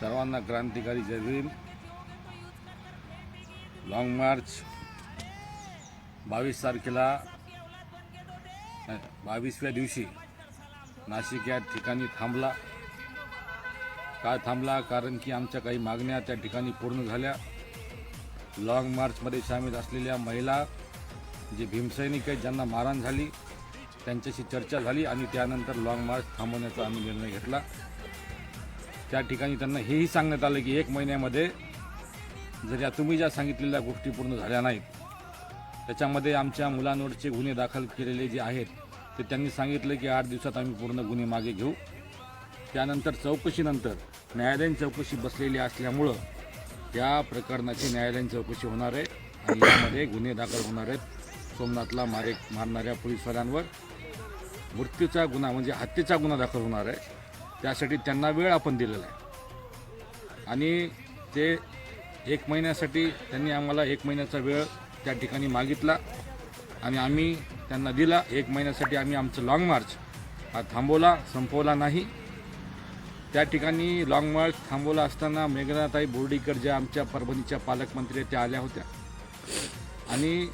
सर्वांना क्रांतिकारी जय Bhim. Long march बावीस तारखेला बावीसव्या दिवशी नाशिक या ठिकाणी थांबला। का थांबला? कारण की आमच्या काही मागण्या त्या ठिकाणी पूर्ण झाल्या. लॉंग मार्चमध्ये सामील असलेल्या महिला जे भीमसैनिक आहेत ज्यांना मारहाण झाली. त्यांच्याशी चर्चा झाली आणि त्यानंतर लाँग मार्च थांबवण्याचा आम्ही निर्णय घेतला. त्या ठिकाणी त्यांना हेही सांगण्यात आलं की एक महिन्यामध्ये जर या तुम्ही ज्या सांगितलेल्या गोष्टी पूर्ण झाल्या नाहीत त्याच्यामध्ये आमच्या मुलांवरचे गुन्हे दाखल केलेले जे आहेत ते त्यांनी सांगितलं की आठ दिवसात आम्ही पूर्ण गुन्हे मागे घेऊ. त्यानंतर चौकशीनंतर न्यायालयीन चौकशी बसलेली असल्यामुळं या प्रकरणाची न्यायालयीन चौकशी होणार आहे आणि यामध्ये गुन्हे दाखल होणार आहेत सोमनाथला मारे मारणाऱ्या पोलिसवाल्यांवर. मृत्यूचा गुन्हा म्हणजे हत्येचा गुन्हा दाखल होणार आहे. त्यासाठी त्यांना वेळ आपण दिलेला आहे. आणि ते एक महिन्यासाठी त्यांनी आम्हाला एक महिन्याचा वेळ त्या ठिकाणी मागितला. आणि आम्ही त्यांना दिला. एक महिन्यासाठी आम्ही आमचं लाँग मार्च हा थांबवला संपवला नाही. त्या ठिकाणी लाँग मार्च थांबवला असताना मेघनाताई बोर्डीकर ज्या आमच्या परभणीच्या पालकमंत्री आहेत त्या आल्या होत्या. आणि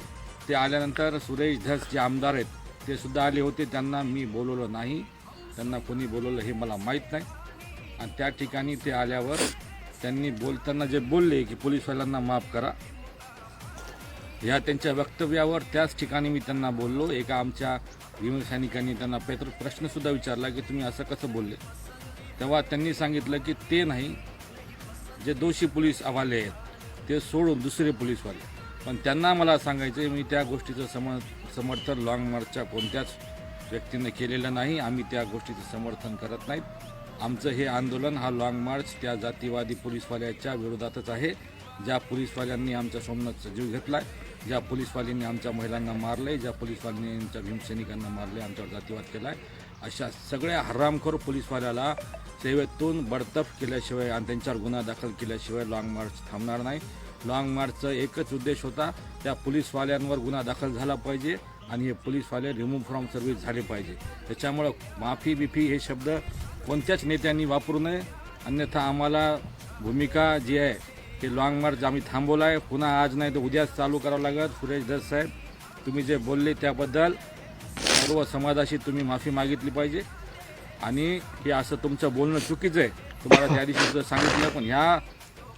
ते आल्यानंतर सुरेश धस जे आमदार आहेत ते सुद्धा आले होते त्यांना मी बोलवलं नाही. त्यांना कोणी बोलवलं हे मला माहीत नाही. आणि त्या ठिकाणी ते आल्यावर त्यांनी बोलताना जे बोलले की पोलीसवाल्यांना माफ करा या त्यांच्या वक्तव्यावर त्याच ठिकाणी मी त्यांना बोललो. एका आमच्या भीमसैनिकांनी त्यांना पेत्र प्रश्नसुद्धा विचारला की तुम्ही असं कसं बोलले? तेव्हा त्यांनी सांगितलं की ते नाही जे दोषी पोलीस आवाले आहेत ते सोडून दुसरे पोलीसवाले पण त्यांना मला सांगायचं आहे, मी त्या गोष्टीचं सम समर्थन लाँग मार्चच्या कोणत्याच व्यक्तीनं केलेलं नाही. आम्ही त्या गोष्टीचं समर्थन करत नाहीत. आमचं हे आंदोलन हा लाँग मार्च त्या जातीवादी पोलीसवाल्याच्या विरोधातच आहे. ज्या पोलीसवाल्यांनी आमच्या सोमनाथचा जीव घेतलाय ज्या पोलीसवाल्यांनी आमच्या महिलांना मारले ज्या पोलीसवाल्यांनी आमच्या भीमसैनिकांना मारले आमच्यावर जातीवाद केला आहे अशा सगळ्या हरामखोर पोलीसवाल्याला सेवेतून बडतफ केल्याशिवाय आणि त्यांच्यावर गुन्हा दाखल केल्याशिवाय लाँग मार्च थांबणार नाही. लाँग मार्चचा एकच उद्देश होता त्या पोलीसवाल्यांवर गुन्हा दाखल झाला पाहिजे आणि हे पोलीसवाले रिमूव्ह फ्रॉम सर्व्हिस झाले पाहिजे. त्याच्यामुळं माफी बिफी हे शब्द कोणत्याच नेत्यांनी वापरू नये. अन्यथा आम्हाला भूमिका जी आहे ते लाँग मार्च आम्ही थांबवला आहे पुन्हा आज नाही तर उद्याच चालू करावं लागत सुरेश दस साहेब तुम्ही जे बोलले त्याबद्दल सर्व समाजाशी तुम्ही माफी मागितली पाहिजे. आणि हे असं तुमचं बोलणं चुकीचं आहे. तुम्हाला त्या दिवशी सुद्धा सांगितलं पण ह्या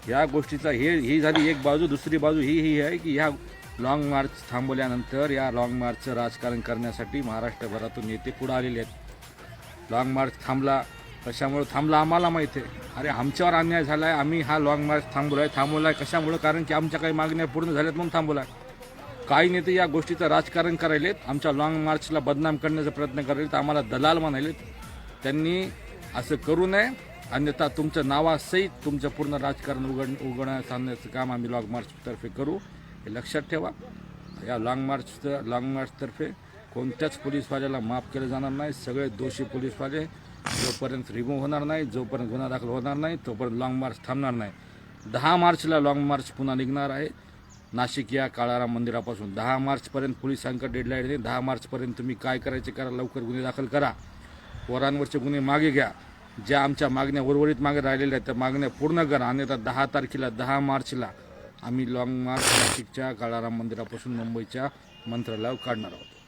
या गोष्टीचा हे ही झाली एक बाजू दुसरी बाजू ही ही आहे की ह्या लाँग मार्च थांबवल्यानंतर या लाँग मार्चचं राजकारण करण्यासाठी महाराष्ट्रभरातून नेते पुढे आलेले आहेत. लाँग मार्च थांबला कशामुळं थांबला आम्हाला माहीत आहे. अरे आमच्यावर अन्याय झाला आहे आम्ही हा लाँग मार्च थांबवला आहे थांबवला आहे कशामुळं? कारण की आमच्या काही मागण्या पूर्ण झाल्यात म्हणून थांबवला आहे काही नेते या गोष्टीचं राजकारण करायलेत आमच्या लाँग मार्चला बदनाम करण्याचा प्रयत्न करायलेत आम्हाला दलाल म्हणायलेत. त्यांनी असं करू नये अन्यथा तुमच्या नावासहित तुमचं पूर्ण राजकारण उघड उघडण्यास आणण्याचं काम आम्ही लॉंग मार्चतर्फे करू. हे लक्षात ठेवा. या लाँग मार्चचं लाँग मार्चतर्फे कोणत्याच पोलीसवाल्याला माफ केलं जाणार नाही. सगळे दोषी पोलीसवाले जोपर्यंत रिमूव्ह होणार नाही जोपर्यंत गुन्हा दाखल होणार नाही तोपर्यंत लाँग मार्च थांबणार नाही. दहा मार्चला लाँग मार्च पुन्हा निघणार आहे. नाशिक या काळाराम मंदिरापासून दहा मार्चपर्यंत पोलिसांकडे डेडलाईन आहे. दहा मार्चपर्यंत तुम्ही काय करायचे करा लवकर गुन्हे दाखल करा. पोरांवरचे गुन्हे मागे घ्या. ज्या आमच्या मागण्या उर्वरित मागे राहिलेल्या आहेत त्या मागण्या पूर्ण करा. अन्यथा दहा तारखेला दहा मार्चला आम्ही लाँग मार्च नाशिकच्या काळाराम मंदिरापासून मुंबईच्या मंत्रालयावर काढणार आहोत.